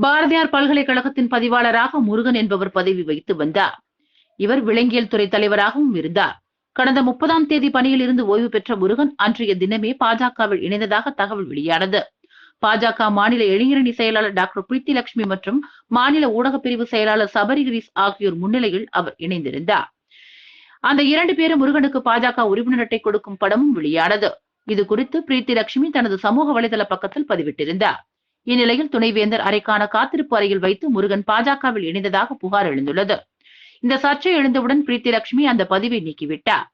பாரதியார் பல்கலைக்கழகத்தின் பதிவாளராக முருகன் என்பவர் பதவி வைத்து வந்தார். இவர் விலங்கியல் துறை தலைவராகவும் இருந்தார். கடந்த முப்பதாம் தேதி பணியில் இருந்து ஓய்வு பெற்ற முருகன் அன்றைய தினமே பாஜகவில் இணைந்ததாக தகவல் வெளியானது. பாஜக மாநில இளைஞரணி செயலாளர் டாக்டர் பிரீத்தி லட்சுமி மற்றும் மாநில ஊடகப் பிரிவு செயலாளர் சபரிகிரிஸ் ஆகியோர் முன்னிலையில் அவர் இணைந்திருந்தார். அந்த இரண்டு பேரும் முருகனுக்கு பாஜக உறுப்பினர் அட்டை கொடுக்கும் படமும் வெளியானது. இது குறித்து பிரீத்தி லட்சுமி தனது சமூக வலைதள பக்கத்தில் பதிவிட்டிருந்தார். இந்நிலையில் துணைவேந்தர் அறைக்கான காத்திருப்பு அறையில் வைத்து முருகன் பாஜகவில் இணைந்ததாக புகார் எழுந்துள்ளது. இந்த சர்ச்சை எழுந்தவுடன் பிரீத்தி லட்சுமி அந்த பதிவை நீக்கிவிட்டார்.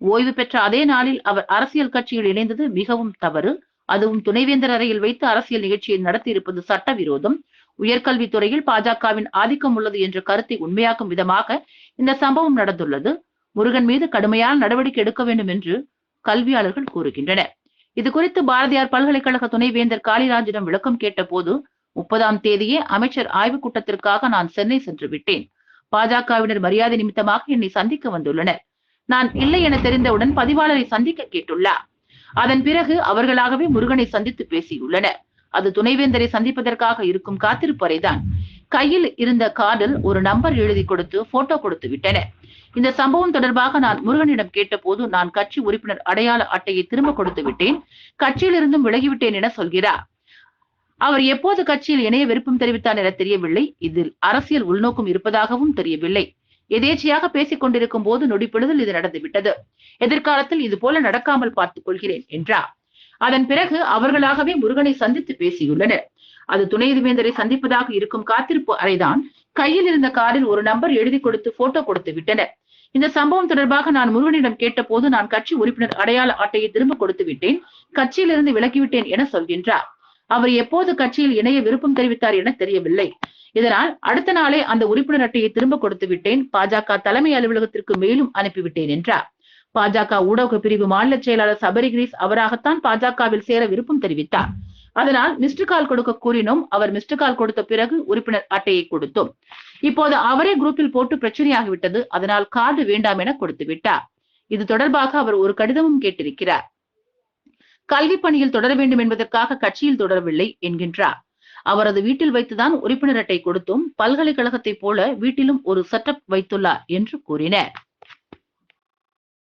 ஓய்வு பெற்ற அதே நாளில் அவர் அரசியல் கட்சியில் இணைந்தது மிகவும் தவறு. அதுவும் துணைவேந்தர் அறையில் வைத்து அரசியல் நிகழ்ச்சியை நடத்தியிருப்பது சட்டவிரோதம். உயர்கல்வித்துறையில் பாஜகவின் ஆதிக்கம் உள்ளது என்ற கருத்தை உண்மையாக்கும் விதமாக இந்த சம்பவம் நடந்துள்ளது. முருகன் மீது கடுமையான நடவடிக்கை எடுக்க வேண்டும் என்று கல்வியாளர்கள் கூறுகின்றனர். இது குறித்து பாரதியார் பல்கலைக்கழக துணைவேந்தர் காளிராஜிடம் விளக்கம் கேட்டபோது முப்பதாம் தேதியே அமைச்சர் ஆய்வுக் கூட்டத்திற்காக நான் சென்னை சென்று விட்டேன். பாஜகவினர் மரியாதை நிமித்தமாக என்னை சந்திக்க வந்துள்ளனர். நான் இல்லை என தெரிந்தவுடன் பதிவாளரை சந்திக்க கேட்டுள்ளார். அதன் பிறகு அவர்களாகவே முருகனை சந்தித்து பேசியுள்ளனர். அது துணைவேந்தரை சந்திப்பதற்காக இருக்கும் காத்திருப்பறைதான். கையில் இருந்த கார்டில் ஒரு நம்பர் எழுதி கொடுத்து போட்டோ கொடுத்து விட்டனர் இந்த சம்பவம் தொடர்பாக நான் முருகனிடம் கேட்டபோது நான் கட்சி உறுப்பினர் அடையாள அட்டையை திரும்ப கொடுத்து விட்டேன். கட்சியிலிருந்தும் விலகிவிட்டேன் என சொல்கிறார். அவர் எப்போது கட்சியில் இணைய விருப்பம் தெரிவித்தார் என தெரியவில்லை. இதில் அரசியல் உள்நோக்கம் இருப்பதாகவும் தெரியவில்லை. எதேச்சையாக பேசிக் கொண்டிருக்கும் போது நொடிப்பொழுதில் இது நடந்துவிட்டது எதிர்காலத்தில் இது போல நடக்காமல் பார்த்துக் கொள்கிறேன் என்றார். அதன் பிறகு அவர்களாகவே முருகனை சந்தித்து பேசியுள்ளனர். அது துணைவேந்தரை சந்திப்பதாக இருக்கும் காத்திருப்பு அறைதான். கையில் இருந்த காரில் ஒரு நம்பர் எழுதி கொடுத்து போட்டோ கொடுத்து விட்டனர் இந்த சம்பவம் தொடர்பாக நான் முருகனிடம் கேட்டபோது நான் கட்சி உறுப்பினர் அடையாள அட்டையை திரும்ப கொடுத்து விட்டேன். கட்சியிலிருந்து விலக்கிவிட்டேன் என சொல்கின்றார். அவர் எப்போது கட்சியில் இணைய விருப்பம் தெரிவித்தார் என தெரியவில்லை. இதனால் அடுத்த நாளே அந்த உறுப்பினர் அட்டையை திரும்ப கொடுத்து விட்டேன். பாஜக தலைமை அலுவலகத்திற்கு மேலும் அனுப்பிவிட்டேன் என்றார். பாஜக ஊடக பிரிவு மாநில செயலாளர் சபரிகிரீஸ் அவராகத்தான் பாஜகவில் சேர விருப்பம் தெரிவித்தார். அதனால் மிஸ்டு கால் கொடுக்க கூறினோம். அவர் மிஸ்டு கால் கொடுத்த பிறகு உறுப்பினர் அட்டையை கொடுத்தோம். இப்போது அவரே குரூப்பில் போட்டு பிரச்சனையாகிவிட்டது அதனால் கார்டு வேண்டாம் என கொடுத்து விட்டார். இது தொடர்பாக அவர் ஒரு கடிதமும் கேட்டிருக்கிறார். கல்வி பணியில் தொடர வேண்டும் என்பதற்காக கட்சியில் தொடரவில்லை என்கின்றார். அவரது வீட்டில் வைத்துதான் உறுப்பினர் அட்டை கொடுத்தும். பல்கலைக்கழகத்தைப் போல வீட்டிலும் ஒரு செட்டப் வைத்துள்ளார் என்று கூறினர்.